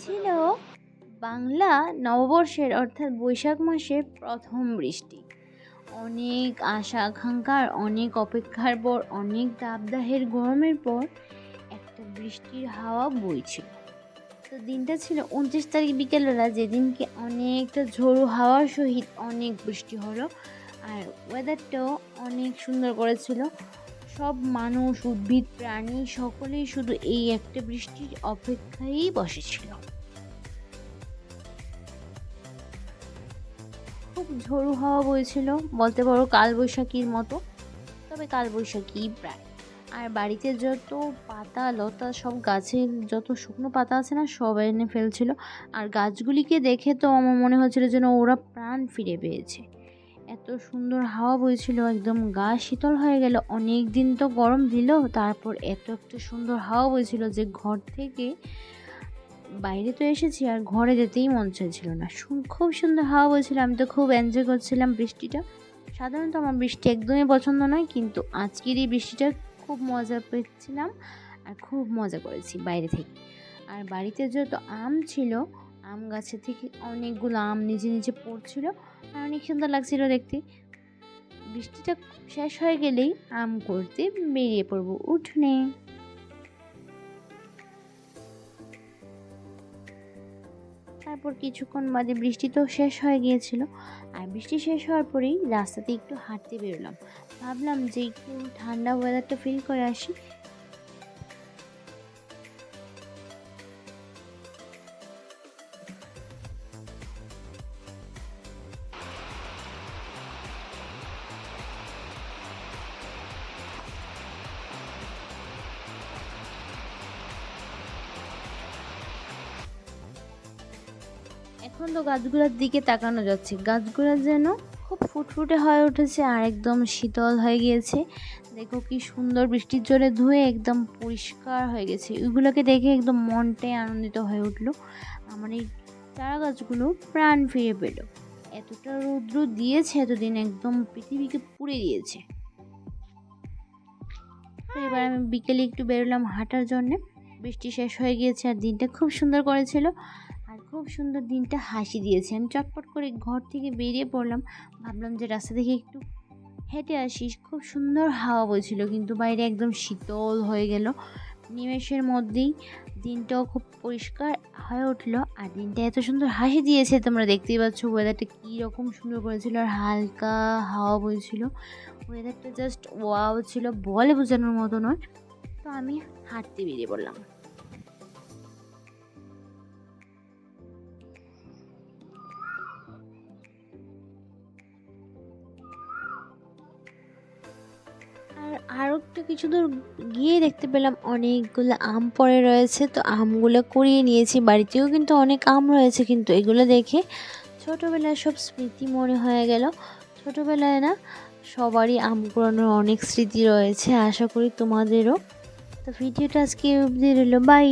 ছিল বাংলা নববর্ষের অর্থাৎ বৈশাখ মাসের প্রথম বৃষ্টি। অনেক আশা আকাঙ্ক্ষার অনেক অপেক্ষার পর, অনেক দাবদাহের গরমের পর একটা বৃষ্টির হাওয়া বইছিল। তো দিনটা ছিল উনত্রিশ তারিখ বিকেলবেলা যেদিনকে অনেকটা ঝোড়ো হাওয়ার সহিত অনেক বৃষ্টি হলো আর ওয়েদারটাও অনেক সুন্দর করেছিল। সব মানুষ, উদ্ভিদ, প্রাণী সকলেই শুধু এই একটা বৃষ্টির অপেক্ষায় বসেছিল। খুব ঝোড়ো হাওয়া বইছিল, বলতে পারো কালবৈশাখীর মতো। তবে কালবৈশাখী প্রায়। আর বাড়িতে যত পাতা, লতা, সব গাছের যত শুকনো পাতা আছে না, সব এনে ফেলছিল। আর গাছগুলিকে দেখে তো আমার মনে হচ্ছিল যেন ওরা প্রাণ ফিরে পেয়েছে। এত সুন্দর হাওয়া বইছিল, একদম গা শীতল হয়ে গেল। অনেক দিন তো গরম দিল, তারপর এত একটা সুন্দর হাওয়া বইছিল যে ঘর থেকে বাইরে তো এসেছি আর ঘরে যেতেই মন চাইছিল না। খুব সুন্দর হাওয়া বলছিল আমি তো খুব এনজয় করছিলাম বৃষ্টিটা। সাধারণত আমার বৃষ্টি একদমই পছন্দ নয়, কিন্তু আজকের এই বৃষ্টিটা খুব মজা পেয়েছিলাম আর খুব মজা করেছি বাইরে থেকে। আর বাড়িতে যত আম ছিল, আম গাছে থেকে অনেকগুলো আম নিজে নিজে পড়ছিল আর অনেক সুন্দর লাগছিল দেখতে। বৃষ্টিটা শেষ হয়ে গেলেই আম করতে বেরিয়ে পড়ব, উঠোনে। তারপর কিছুক্ষণ বাদে বৃষ্টি তো শেষ হয়ে গিয়েছিল। আর বৃষ্টি শেষ হওয়ার পরেই রাস্তাতে একটু হাঁটতে বেরোলাম। ভাবলাম যে একটু ঠান্ডা ওয়েদারটা ফিল করে আসি। এখন তো গাছগুলোর দিকে তাকানো যাচ্ছে। গাছগুলো যেন খুব ফুটফুটে হয়ে উঠেছে আর একদম শীতল হয়ে গিয়েছে। দেখো কি সুন্দর বৃষ্টির জলে ধুয়ে একদম পরিষ্কার হয়ে গেছে। ওইগুলোকে দেখে একদম মনটাই আনন্দিত হয়ে উঠল। আমার এই চারা গাছগুলো প্রাণ ফিরে পেল। এতটা রৌদ্র দিয়েছে এতদিন একদম পৃথিবীকে পুড়ে দিয়েছে। এবার আমি বিকেলে একটু বেরোলাম হাঁটার জন্যে। বৃষ্টি শেষ হয়ে গিয়েছে আর দিনটা খুব সুন্দর করেছিল। খুব সুন্দর দিনটা হাসি দিয়েছে। আমি চটপট করে ঘর থেকে বেরিয়ে পড়লাম। ভাবলাম যে রাস্তা থেকে একটু হেঁটে আসিস খুব সুন্দর হাওয়া বইছিল, কিন্তু বাইরে একদম শীতল হয়ে গেল। নিমেষের মধ্যেই দিনটাও খুব পরিষ্কার হয়ে উঠল। আর দিনটা এত সুন্দর হাসি দিয়েছে, তোমরা দেখতেই পাচ্ছ ওয়েদারটা কী রকম সুন্দর করেছিল আর হালকা হাওয়া বইছিল। ওয়েদারটা জাস্ট ওয়াও ছিল, বলে বোঝানোর মতো নয়। তো আমি হাঁটতে বেরিয়ে পড়লাম। আরও একটু কিছু দূর গিয়ে দেখতে পেলাম, অনেকগুলো আম পড়ে রয়েছে। তো আমগুলো কুড়িয়ে নিয়েছি। বাড়িতেও কিন্তু অনেক আম রয়েছে, কিন্তু এগুলো দেখে ছোটোবেলায় সব স্মৃতি মনে হয়ে গেল। ছোটোবেলায় না, সবারই আম কুড়ানোর অনেক স্মৃতি রয়েছে। আশা করি তোমাদেরও। তো ভিডিওটা আজকে অবধি রইল। বাই